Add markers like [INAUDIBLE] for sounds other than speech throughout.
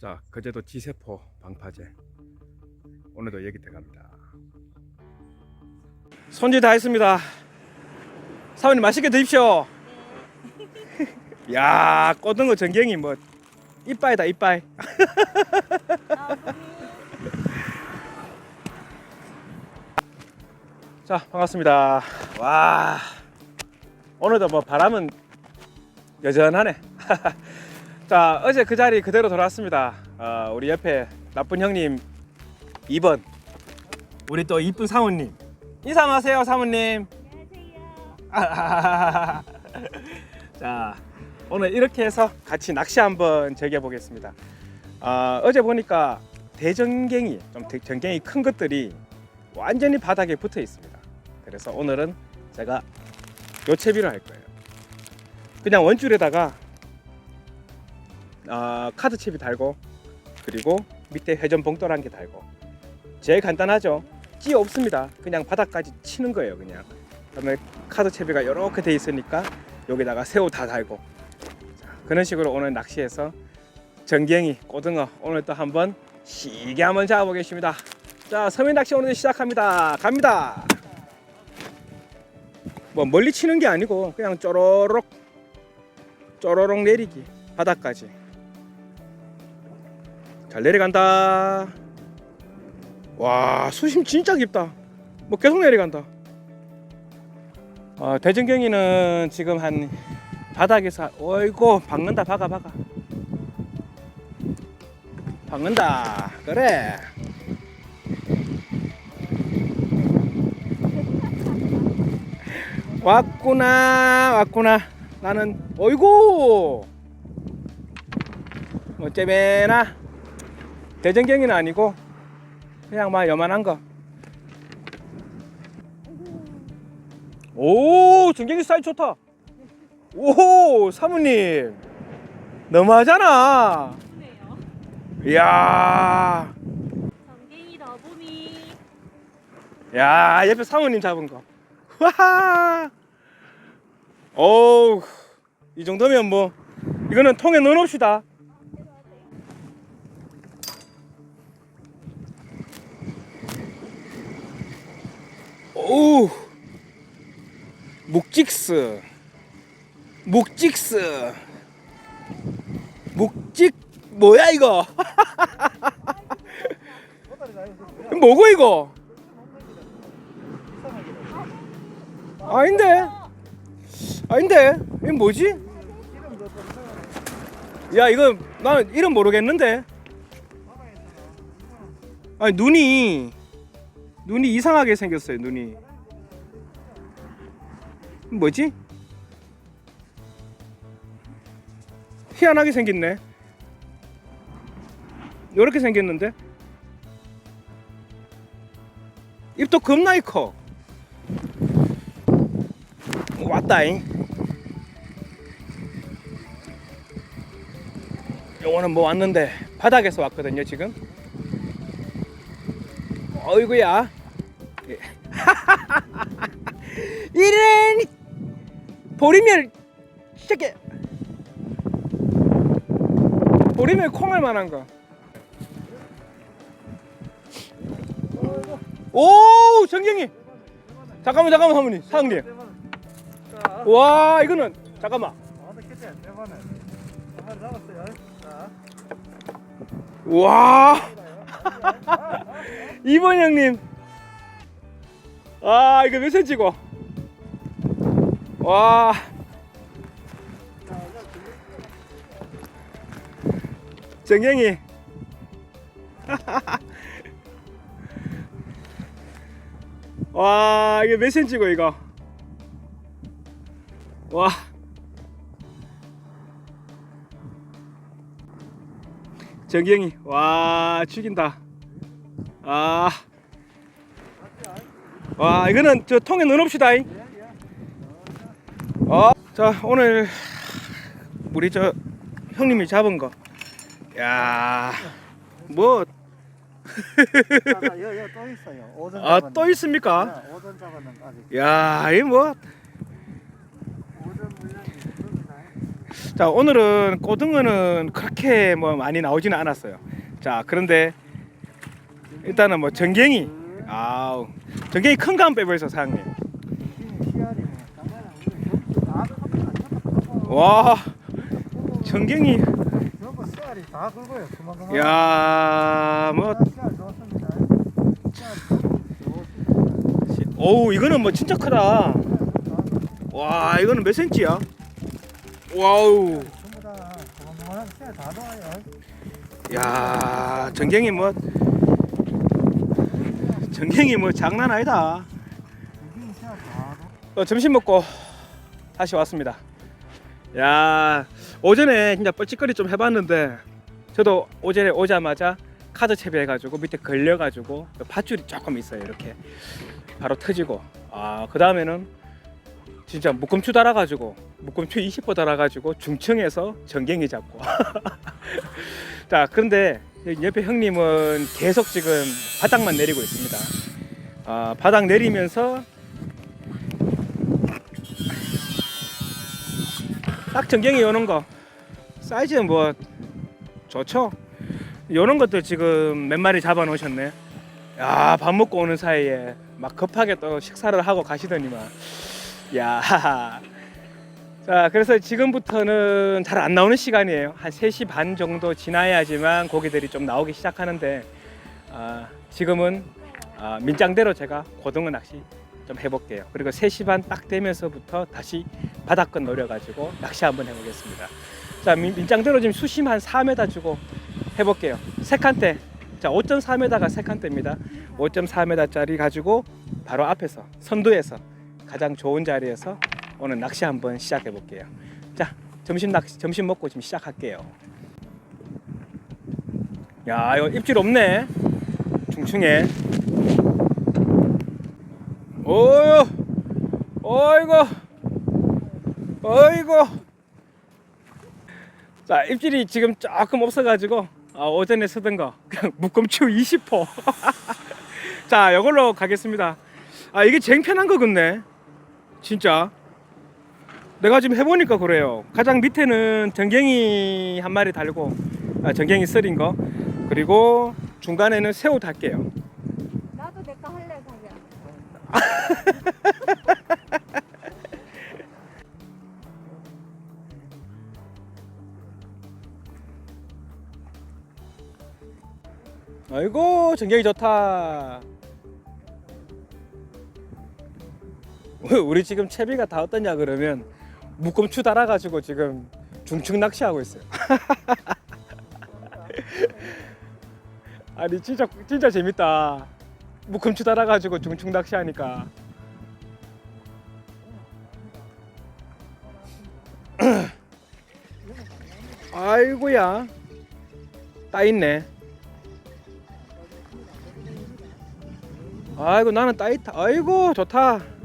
자, 거제도 지세포 방파제. 오늘도 얘기 들어갑니다. 손질 다 했습니다. 사모님 맛있게 드십시오. 야, 꼬등어 전갱이 뭐 이빠이다 이빠이. [LAUGHS] 자, 반갑습니다. 와, 오늘도 뭐 바람은 여전하네. [LAUGHS] 자, 어제 그 자리 그대로 돌아왔습니다. 어, 우리 옆에 나쁜 형님 2번. 우리 또 이쁜 사모님. 인사하세요, 사모님. 안녕하세요. 자, 오늘 이렇게 해서 같이 낚시 한번 즐겨 보겠습니다. 어, 어제 보니까 대전갱이, 좀 대- 전갱이 큰 것들이 완전히 바닥에 붙어 있습니다. 그래서 오늘은 제가 요채비를 할 거예요. 그냥 원줄에다가 아, 카드 칩이 달고 그리고 밑에 회전 봉돌 한개 달고. 제일 간단하죠. 찌 없습니다. 그냥 바닥까지 치는 거예요 그냥. 그다음에 카드 채비가 이렇게 돼 있으니까 여기다가 새우 다 달고. 자, 그런 식으로 오늘 낚시해서 전갱이 고등어 오늘 또 한번 시게 한번 잡아보겠습니다. 자 서민 낚시 오늘 시작합니다. 갑니다. 뭐 멀리 치는 게 아니고 그냥 쪼로록 쪼로록 내리기 바닥까지 잘 내려간다. 와 수심 진짜 깊다. 뭐 계속 내려간다. 어, 대전경이는 지금 한 바닥에서 어이고 박는다 박아 박아. 박는다. 그래. 왔구나 왔구나. 나는 어이구. 뭐 째매나. 대전경이는 아니고 그냥 막 요만한 거. 오, 전경이 사이즈 좋다. 오, 사모님. 너무하잖아. 이야, 전갱이 러브미 야, 옆에 사모님 잡은 거. 와하. 어우, 이 정도면 뭐 이거는 통에 넣어놓읍시다. 오 묵직스. 묵직스. 묵직 뭐야 이거? [LAUGHS] 뭐고 이거? 아닌데. 아닌데. 이거 뭐지? 야 이거 나는 이름 모르겠는데. 아니 눈이 눈이 이상하게 생겼어요 눈이. 뭐지? 희한하게 생겼네. 이렇게 생겼는데? 입도 겁나게 커. 왔다잉. 요거는 뭐 왔는데? 바닥에서 왔거든요 지금 어이구야. 예. [LAUGHS] 이런 보리멸 시작해. 보리멸 콩알 만한 거. 오 정경이. 잠깐만 잠깐만 사모님 사장님. 와 이거는 잠깐만. 와 [LAUGHS] 이번 형님. 아 이거 몇 cm고 와. 정경이. [LAUGHS] 와 이게 몇 cm고 이거? 와. 정경이. 와 죽인다 아 와 이거는 저 통에 넣어놓읍시다 잉. 어, 자 오늘 우리 저 형님이 잡은 거. 야, 뭐, 여여 또 있어요. 오전 아 또 있습니까? 네, 오전 잡았는 아직. 야, 이 뭐. 자 오늘은 고등어는 그렇게 뭐 많이 나오지는 않았어요. 자 그런데 일단은 뭐 전갱이 아우 전갱이 큰 거 한번 빼보세요 사장님. 와 전갱이. 야뭐. 어우 이거는 뭐 진짜 크다. 와 이거는 몇 센치야? 와우. 야 전갱이 뭐 전갱이 뭐 장난 아니다. 어, 점심 먹고 다시 왔습니다. 야 오전에 진짜 뻘짓거리 좀 해봤는데 저도 오전에 오자마자 카드 채비해가지고 밑에 걸려가지고 밧줄이 조금 있어요 이렇게 바로 터지고 아그 다음에는 진짜 묶음추 달아가지고 묶음추 20호 달아가지고 중청에서 전갱이 잡고 [LAUGHS] 자 그런데 옆에 형님은 계속 지금 바닥만 내리고 있습니다. 아 바닥 내리면서 딱 전갱이 요는 거 사이즈는 뭐 좋죠? 요런 것들 지금 몇 마리 잡아 놓으셨네 야 밥 먹고 오는 사이에 막 급하게 또 식사를 하고 가시더니만. 야 [LAUGHS] 자, 그래서 지금부터는 잘 안 나오는 시간이에요. 한 3시 반 정도 지나야지만 고기들이 좀 나오기 시작하는데 아, 지금은 아, 민장대로 제가 고등어 낚시 좀 해볼게요. 그리고 3시 반 딱 되면서부터 다시 바닥끝 노려가지고 낚시 한번 해보겠습니다. 자, 민, 민장대로 지금 수심 한 4m 주고 해볼게요. 세 칸대. 자, 5.4m가 세 칸대입니다. 5.4m짜리 가지고 바로 앞에서 선두에서 가장 좋은 자리에서 오늘 낚시 한번 시작해 볼게요. 자, 점심 낚시 점심 먹고 지금 시작할게요. 야, 이거 입질 없네. 중충에. 오유. 어이구. 어이구. 자, 입질이 지금 조금 없어가지고 아, 오전에 쓰던 거 그냥 묶음추 20호. [LAUGHS] 자, 이걸로 가겠습니다. 아, 이게 제일 편한 거 같네. 진짜. 내가 지금 해보니까 그래요. 가장 밑에는 전갱이 한 마리 달고, 아, 전갱이 썰인 거. 그리고 중간에는 새우 달게요. 나도 내 거 할래 자기야. [LAUGHS] 아이고, 전갱이 좋다. [LAUGHS] 우리 지금 채비가 다 어떠냐 그러면 묶음추 달아가지고 지금 중충 낚시하고 있어요. [LAUGHS] 아니 진짜 진짜 재밌다. 묶음추 달아가지고 중충 낚시하니까. [CLEARS THROAT] 아이고야 따 있네. 아이고 나는 따 있다. 아이고 좋다.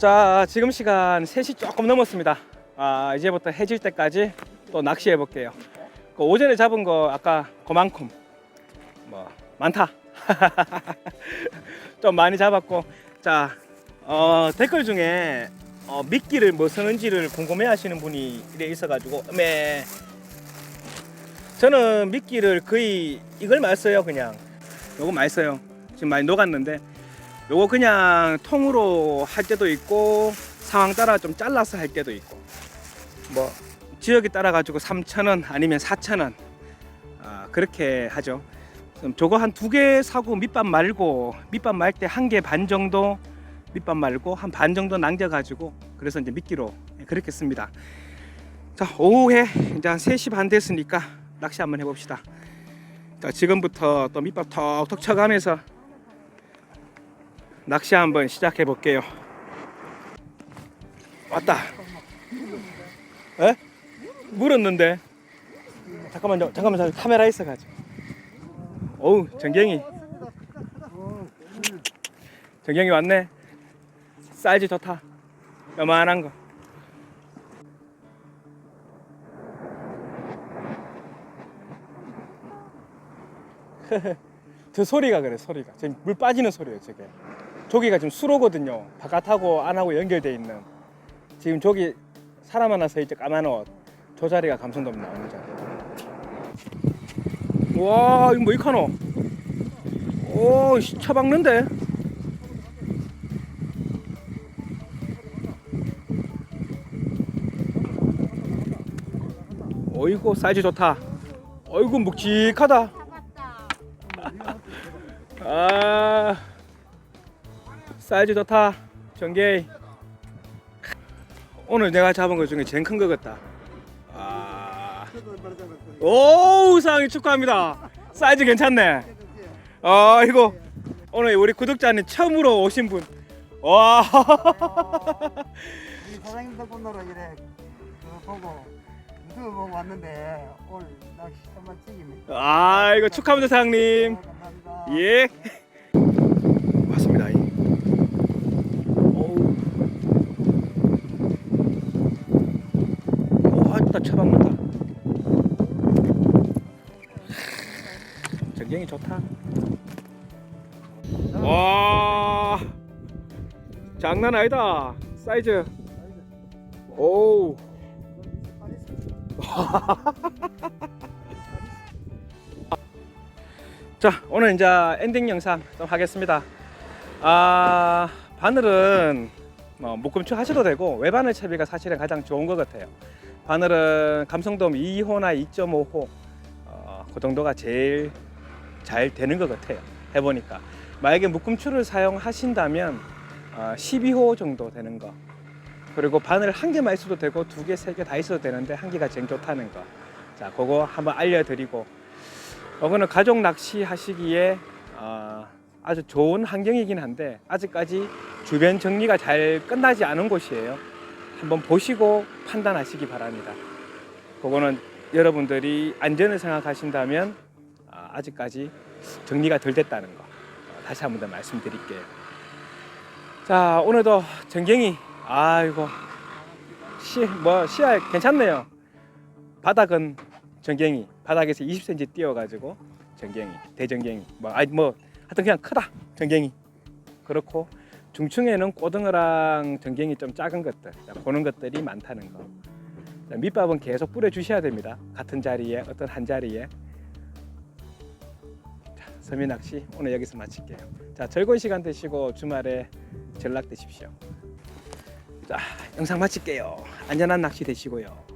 자 지금 시간 3시 조금 넘었습니다. 아 이제부터 해질 때까지 또 낚시해 볼게요. 그 오전에 잡은 거 아까 그만큼 뭐 많다. [LAUGHS] 좀 많이 잡았고. 자 어, 댓글 중에 어, 미끼를 뭐 쓰는지를 궁금해 하시는 분이 이래 있어 가지고 네. 저는 미끼를 거의 이걸 많이 써요 그냥. 요거 많이 써요. 지금 많이 녹았는데 요거 그냥 통으로 할 때도 있고 상황 따라 좀 잘라서 할 때도 있고 뭐 지역에 따라 가지고 3,000원 아니면 4,000원 아, 그렇게 하죠. 저거 한 두 개 사고 밑밥 말고 밑밥 말 때 한 개 반 정도 밑밥 말고 한 반 정도 남겨 가지고 그래서 이제 미끼로 그렇게 씁니다. 자 오후에 이제 한 3시 반 됐으니까 낚시 한번 해 봅시다. 자 지금부터 또 밑밥 톡톡 쳐가면서 낚시 한번 시작해 볼게요. 왔다. 에? 물었는데. 잠깐만 요. 잠깐만 저 카메라 있어 가지고. 어우 전갱이. 전갱이 왔네. 사이즈 좋다. 요만한 거. [LAUGHS] 저 소리가 그래 소리가 지금 물 빠지는 소리예요 저게 저기가 지금 수로거든요 바깥하고 안하고 연결돼 있는 지금 저기 사람 하나 서 있죠 까만 옷. 저 자리가 감성돔 나오는 자리. 와 이거 뭐 이카노? 오 씨, 쳐박는데? 어이구 사이즈 좋다. 어이구 묵직하다. [LAUGHS] 아 사이즈 좋다. 전개이. 오늘 내가 잡은 것 중에 제일 큰거 같다. 아. 오 상이 축하합니다. 사이즈 괜찮네. 아 이거 오늘 우리 구독자님 처음으로 오신 분와. 이 사장님 덕분으로 이래 그 보고 유튜브 보고 왔는데 오늘 낚시 한번 찍입니다. 아 이거 축하합니다 사장님. 예 맞습니다 오우 오 아따 쳐박는다 전경이 좋다. 와. 장난 아니다. 사이즈. 오우. [LAUGHS] 자 오늘 이제 엔딩 영상 좀 하겠습니다. 아 바늘은 뭐 묶음축 하셔도 되고 외바늘 채비가 사실은 가장 좋은 것 같아요. 바늘은 감성돔 2호나 2.5호 어, 그 정도가 제일 잘 되는 것 같아요 해보니까 만약에 묶음축을 사용하신다면 어, 12호 정도 되는 거 그리고 바늘 한 개만 있어도 되고 두 개, 세 개 다 있어도 되는데 한 개가 제일 좋다는 거. 자, 그거 한번 알려드리고, 이거는 가족 낚시 하시기에 어, 아주 좋은 환경이긴 한데 아직까지 주변 정리가 잘 끝나지 않은 곳이에요. 한번 보시고 판단하시기 바랍니다. 그거는 여러분들이 안전을 생각하신다면 아, 아직까지 정리가 덜 됐다는 거 어, 다시 한 번 더 말씀드릴게요. 자 오늘도 전갱이 아이고 시 뭐 시야 괜찮네요. 바닥은 전갱이 바닥에서 20cm 띄어가지고 전갱이 대전갱이 뭐 아니 뭐 하여튼 그냥 크다 전갱이 그렇고 중층에는 꼬등어랑 전갱이 좀 작은 것들 자, 보는 것들이 많다는 거. 자, 밑밥은 계속 뿌려 주셔야 됩니다. 같은 자리에 어떤 한 자리에. 자, 서민 낚시 오늘 여기서 마칠게요. 자, 즐거운 시간 되시고 주말에 전락 되십시오. 자, 영상 마칠게요. 안전한 낚시 되시고요.